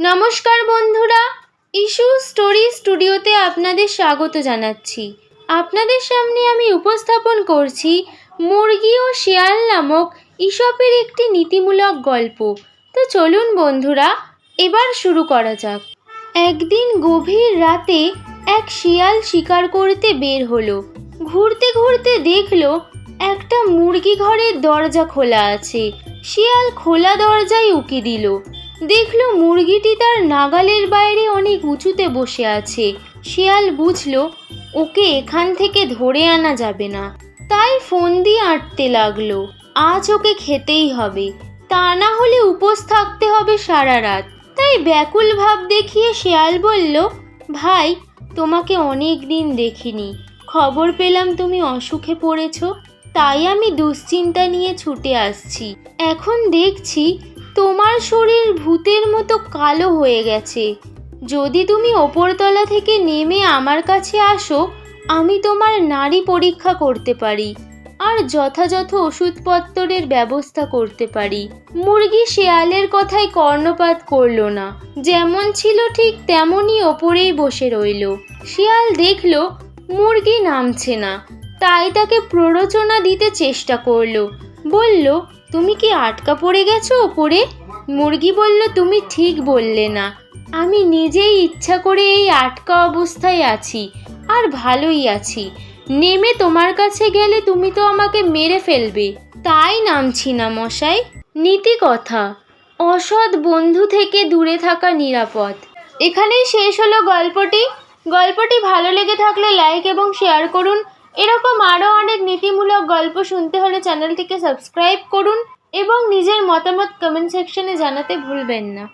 নমস্কার বন্ধুরা issue story স্টুডিওতে আপনাদের স্বাগত জানাচ্ছি। আপনাদের সামনে আমি উপস্থাপন করছি মুরগি ও শিয়াল নামক ইসপের একটি নীতিমূলক গল্প। তো চলুন বন্ধুরা, এবার শুরু করা যাক। একদিন গভীর রাতে এক শিয়াল শিকার করতে বের হলো। ঘুরতে ঘুরতে দেখল একটা মুরগি ঘরের দরজা খোলা আছে। শিয়াল খোলা দরজায় উকি দিল। দেখল মুরগিটি তার নাগালের বাইরে অনেক উঁচুতে বসে আছে। শিয়াল বুঝলো, ওকে এখান থেকে ধরে আনা যাবে না। তাই ফোন দিয়ে আঁটতে লাগল, আজ ওকে খেতেই হবে। তা না হলে উপোস থাকতে হবে সারা রাত। তাই ব্যাকুল ভাব দেখিয়ে শেয়াল বলল, ভাই, তোমাকে অনেক দিন দেখিনি। খবর পেলাম তুমি অসুখে পড়েছো, তাই আমি দুশ্চিন্তা নিয়ে ছুটে আসছি। এখন দেখছি তোমার শরীর ভূতের মতো কালো হয়ে গেছে। যদি তুমি ওপরতলা থেকে নেমে আমার কাছে আসো, আমি তোমার নাড়ি পরীক্ষা করতে পারি আর যথাযথ ওষুধপত্রের ব্যবস্থা করতে পারি। মুরগি শেয়ালের কথায় কর্ণপাত করল না। যেমন ছিল ঠিক তেমনই ওপরেই বসে রইল। শিয়াল দেখল, মুরগি নামছে না। তাই তাকে প্ররোচনা দিতে চেষ্টা করল। বলল তুমি কি আটকা পড়ে গেছো ওপরে? মুরগি বলল, তুমি ঠিক বললে না। আমি নিজেই ইচ্ছা করে এই আটকা অবস্থায় আছি, আর ভালোই আছি। নেমে তোমার কাছে গেলে তুমি তো আমাকে মেরে ফেলবে। তাই নামছি না, মশাই। নীতি কথা। অসৎ বন্ধু থেকে দূরে থাকা নিরাপদ। এখানেই শেষ হলো গল্পটি। গল্পটি ভালো লেগে থাকলে লাইক এবং শেয়ার করুন। এরকম আরও অনেক নীতিমূলক গল্প শুনতে হলে চ্যানেলটিকে সাবস্ক্রাইব করুন এবং নিজের মতামত কমেন্ট সেকশনে জানাতে ভুলবেন না।